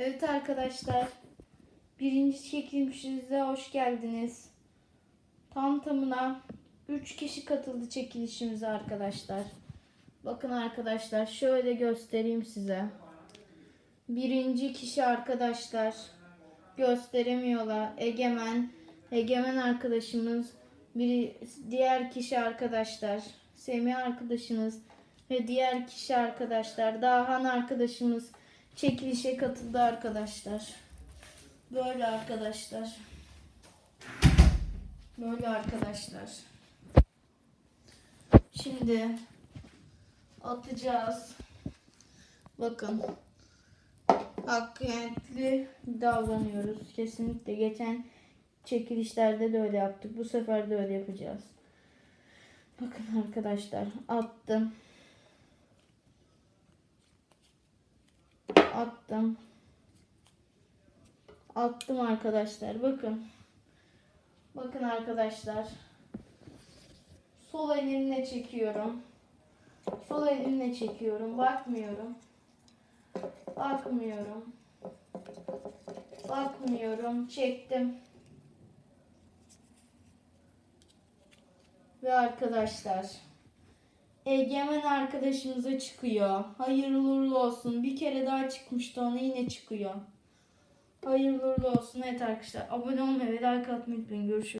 Evet arkadaşlar. Birinci çekilişimize hoş geldiniz. Tam tamına 3 kişi katıldı çekilişimize arkadaşlar. Bakın arkadaşlar şöyle göstereyim size. Birinci kişi arkadaşlar gösteremiyorlar. Egemen. Egemen arkadaşımız. Bir diğer kişi arkadaşlar. Semih arkadaşınız ve diğer kişi arkadaşlar. Dahan arkadaşımız çekilişe katıldı arkadaşlar. Böyle arkadaşlar. Böyle arkadaşlar. Şimdi atacağız. Bakın. Hakkaniyetli davranıyoruz. Kesinlikle geçen çekilişlerde de öyle yaptık. Bu sefer de öyle yapacağız. Bakın arkadaşlar attım. Attım. Attım arkadaşlar. Bakın. Bakın arkadaşlar. Sol elimle çekiyorum. Sol elimle çekiyorum. Bakmıyorum. Bakmıyorum. Bakmıyorum. Çektim. Ve arkadaşlar Egemen arkadaşımıza çıkıyor. Hayırlı uğurlu olsun. Bir kere daha çıkmıştı ona yine çıkıyor. Hayırlı uğurlu olsun. Evet arkadaşlar abone olmayı ve like atmayı unutmayın. Görüşürüz.